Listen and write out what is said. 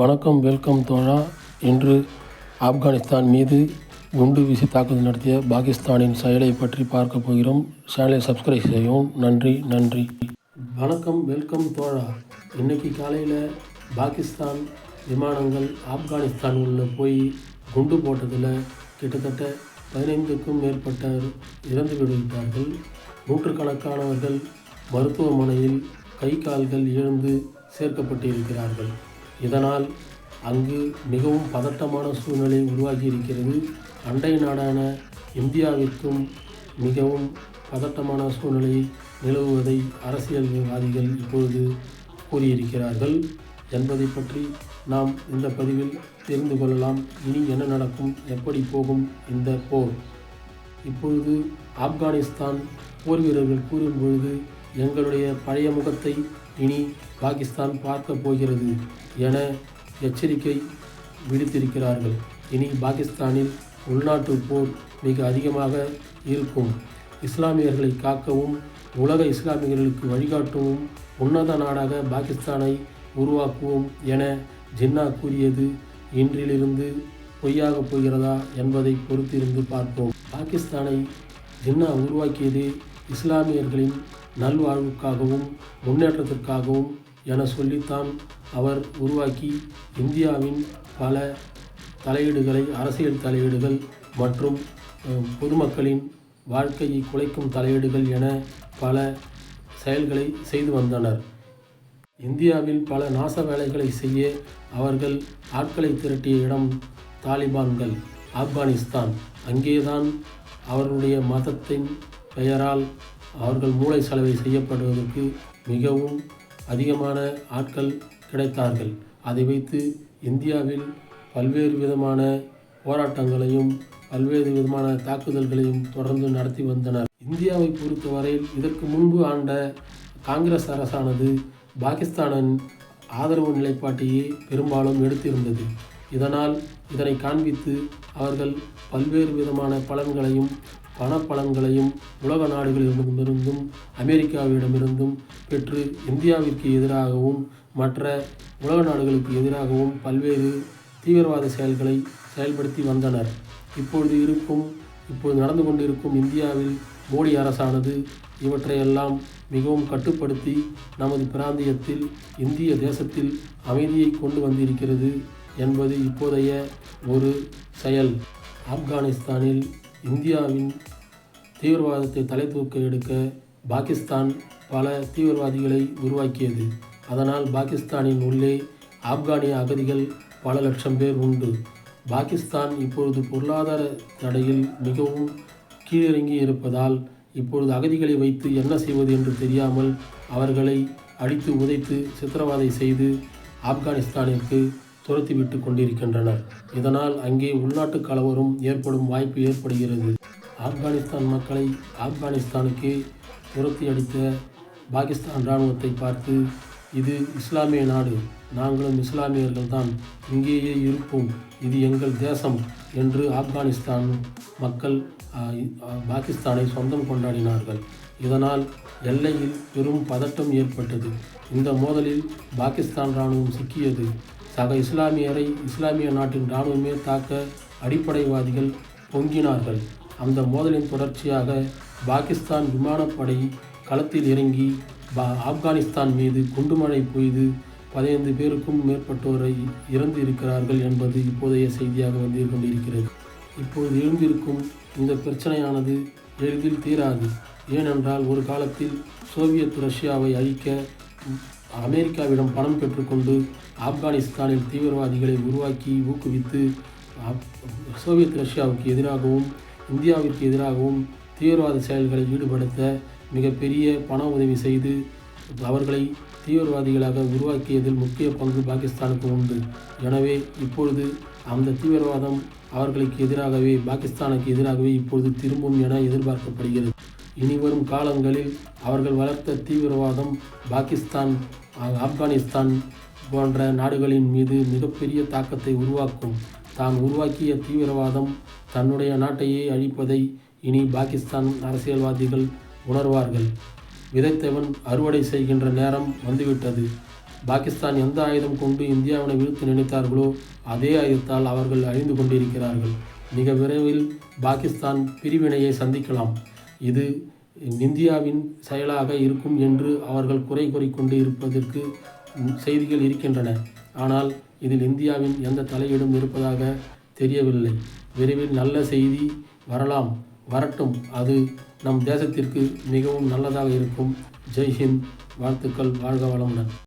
வணக்கம் வெல்கம் தோழா. இன்று ஆப்கானிஸ்தான் மீது குண்டு வீசி தாக்குதல் நடத்திய பாகிஸ்தானின் செயலை பற்றி பார்க்க போகிறோம். சேனலை சப்ஸ்கிரைப் செய்யவும். நன்றி நன்றி. வணக்கம் வெல்கம் தோழா. இன்னைக்கு காலையில் பாகிஸ்தான் விமானங்கள் ஆப்கானிஸ்தான் உள்ள போய் குண்டு போட்டதில் கிட்டத்தட்ட பதினைந்துக்கும் மேற்பட்டவர் இறந்து விடுகிறார்கள் நூற்றுக்கணக்கானவர்கள் மருத்துவமனையில் கை கால்கள் இழந்து சேர்க்கப்பட்டிருக்கிறார்கள். இதனால் அங்கு மிகவும் பதட்டமான சூழ்நிலை உருவாகியிருக்கிறது. அண்டை நாடான இந்தியாவிற்கும் மிகவும் பதட்டமான சூழ்நிலை நிலவுவதை அரசியல்வாதிகள் இப்பொழுது கூறியிருக்கிறார்கள். என்பதை பற்றி நாம் இந்த பதிவில் தெரிந்து கொள்ளலாம். இனி என்ன நடக்கும்? எப்படி போகும் இந்த போர்? இப்பொழுது ஆப்கானிஸ்தான் போர் வீரர்கள் கூறும் பொழுது எங்களுடைய பழைய முகத்தை இனி பாகிஸ்தான் பார்க்க போகிறது. என எச்சரிக்கை விடுத்திருக்கிறார்கள். இனி பாகிஸ்தானில் உள்நாட்டு போர் மிக அதிகமாக இருக்கும். இஸ்லாமியர்களை காக்கவும் உலக இஸ்லாமியர்களுக்கு வழிகாட்டவும் உன்னத நாடாக பாகிஸ்தானை உருவாக்குவோம் என ஜின்னா கூறியது இன்றிலிருந்து பொய்யாக போகிறதா என்பதை பொறுத்திருந்து பார்ப்போம். பாகிஸ்தானை ஜின்னா உருவாக்கியது இஸ்லாமியர்களின் நல்வாழ்வுக்காகவும் முன்னேற்றத்திற்காகவும் என சொல்லித்தான் அவர் உருவாக்கி இந்தியாவின் பல தலையீடுகளை அரசியல் தலையீடுகள் மற்றும் பொதுமக்களின் வாழ்க்கையை குலைக்கும் தலையீடுகள் என பல செயல்களை செய்து வந்தனர். இந்தியாவில் பல நாச வேலைகளை செய்ய அவர்கள் ஆட்களை திரட்டிய இடம் தாலிபான்கள் ஆப்கானிஸ்தான். அங்கேதான் அவர்களுடைய மதத்தின் பெயரால் அவர்கள் மூளை செலவை செய்யப்படுவதற்கு மிகவும் அதிகமான ஆட்கள் கிடைத்தார்கள். அதை வைத்து இந்தியாவில் பல்வேறு விதமான போராட்டங்களையும் பல்வேறு விதமான தாக்குதல்களையும் தொடர்ந்து நடத்தி வந்தனர். இந்தியாவை பொறுத்தவரையில் இதற்கு முன்பு ஆண்ட காங்கிரஸ் அரசானது பாகிஸ்தானின் ஆதரவு நிலைப்பாட்டையே பெரும்பாலும் எடுத்திருந்தது. இதனால் இதனை காண்பித்து அவர்கள் பல்வேறு விதமான பலன்களையும் பணப்பலன்களையும் உலக நாடுகளிடமிருந்தும் அமெரிக்காவிடமிருந்தும் பெற்று இந்தியாவிற்கு எதிராகவும் மற்ற உலக நாடுகளுக்கு எதிராகவும் பல்வேறு தீவிரவாத செயல்களை செயல்படுத்தி வந்தனர். இப்பொழுது இருக்கும் இப்பொழுது நடந்து கொண்டிருக்கும் இந்தியாவில் மோடி அரசானது இவற்றையெல்லாம் மிகவும் கட்டுப்படுத்தி நமது பிராந்தியத்தில் இந்திய தேசத்தில் அமைதியை கொண்டு வந்திருக்கிறது என்பது இப்போதைய ஒரு செயல். ஆப்கானிஸ்தானில் இந்தியாவின் தீவிரவாதத்தை தலை தூக்க எடுக்க பாகிஸ்தான் பல தீவிரவாதிகளை உருவாக்கியது. அதனால் பாகிஸ்தானின் உள்ளே ஆப்கானிய அகதிகள் பல லட்சம் பேர் உண்டு. பாகிஸ்தான் இப்பொழுது பொருளாதார தடையில் மிகவும் கீழிறங்கி இருப்பதால் இப்பொழுது அகதிகளை வைத்து என்ன செய்வது என்று தெரியாமல் அவர்களை அடித்து உதைத்து சித்திரவதை செய்து ஆப்கானிஸ்தானிற்கு துரத்திவிட்டு கொண்டிருக்கின்றனர். இதனால் அங்கே உள்நாட்டு கலவரம் ஏற்படும் வாய்ப்பு ஏற்படுகிறது. ஆப்கானிஸ்தான் மக்களை ஆப்கானிஸ்தானுக்கு துரத்தி அடித்த பாகிஸ்தான் இராணுவத்தை பார்த்து இது இஸ்லாமிய நாடு. நாங்களும் இஸ்லாமியர்கள் தான் இங்கேயே இருப்போம். இது எங்கள் தேசம் என்று ஆப்கானிஸ்தான் மக்கள் பாகிஸ்தானை சொந்தம் கொண்டாடினார்கள். இதனால் எல்லையில் பெரும் பதட்டம் ஏற்பட்டது. இந்த மோதலில் பாகிஸ்தான் இராணுவம் சிக்கியது. சக இஸ்லாமியரை இஸ்லாமிய நாட்டின் இராணுவமே தாக்க அடிப்படைவாதிகள் பொங்கினார்கள். அந்த மோதலின் தொடர்ச்சியாக பாகிஸ்தான் விமானப்படை களத்தில் இறங்கி பா ஆப்கானிஸ்தான் மீது குண்டுமழை பொய்து பதினைந்து பேருக்கும் மேற்பட்டோரை இறந்து இருக்கிறார்கள் என்பது இப்போதைய செய்தியாக வந்து கொண்டிருக்கிறது இப்போது எழுந்திருக்கும் இந்த பிரச்சனையானது எளிதில் தீராது. ஏனென்றால் ஒரு காலத்தில் சோவியத் ரஷ்யாவை அழிக்க அமெரிக்காவிடம் பணம் பெற்றுக்கொண்டு ஆப்கானிஸ்தானில் தீவிரவாதிகளை உருவாக்கி ஊக்குவித்து சோவியத் ரஷ்யாவுக்கு எதிராகவும் இந்தியாவிற்கு எதிராகவும் தீவிரவாத செயல்களை ஈடுபடுத்த மிகப்பெரிய பண உதவி செய்து அவர்களை தீவிரவாதிகளாக உருவாக்கியதில் முக்கிய பங்கு பாகிஸ்தானுக்கு உண்டு. எனவே இப்பொழுது அந்த தீவிரவாதம் அவர்களுக்கு எதிராகவே பாகிஸ்தானுக்கு எதிராகவே இப்பொழுது திரும்பும் என எதிர்பார்க்கப்படுகிறது. இனிவரும் காலங்களில் அவர்கள் வளர்த்த தீவிரவாதம் பாகிஸ்தான் ஆப்கானிஸ்தான் போன்ற நாடுகளின் மீது மிகப்பெரிய தாக்கத்தை உருவாக்கும். தான் உருவாக்கிய தீவிரவாதம் தன்னுடைய நாட்டையே அழிப்பதை இனி பாகிஸ்தான் அரசியல்வாதிகள் உணர்வார்கள். விதைத்தவன் அறுவடை செய்கின்ற நேரம் வந்துவிட்டது. பாகிஸ்தான் எந்த ஆயுதம் கொண்டு இந்தியாவினை விழுத்து நினைத்தார்களோ அதே ஆயுதத்தால் அவர்கள் அழிந்து கொண்டிருக்கிறார்கள். மிக விரைவில் பாகிஸ்தான் பிரிவினையை சந்திக்கலாம். இது இந்தியாவின் செயலாக இருக்கும் என்று அவர்கள் குறை கூறிக்கொண்டு இருப்பதற்கு செய்திகள் இருக்கின்றன. ஆனால் இதில் இந்தியாவின் எந்த தலையீடும் இருப்பதாக தெரியவில்லை. விரைவில் நல்ல செய்தி வரலாம். வரட்டும். அது நம் தேசத்திற்கு மிகவும் நல்லதாக இருக்கும். ஜெய்ஹிந்த். வாழ்த்துக்கள். வாழ்க வளமுடன்.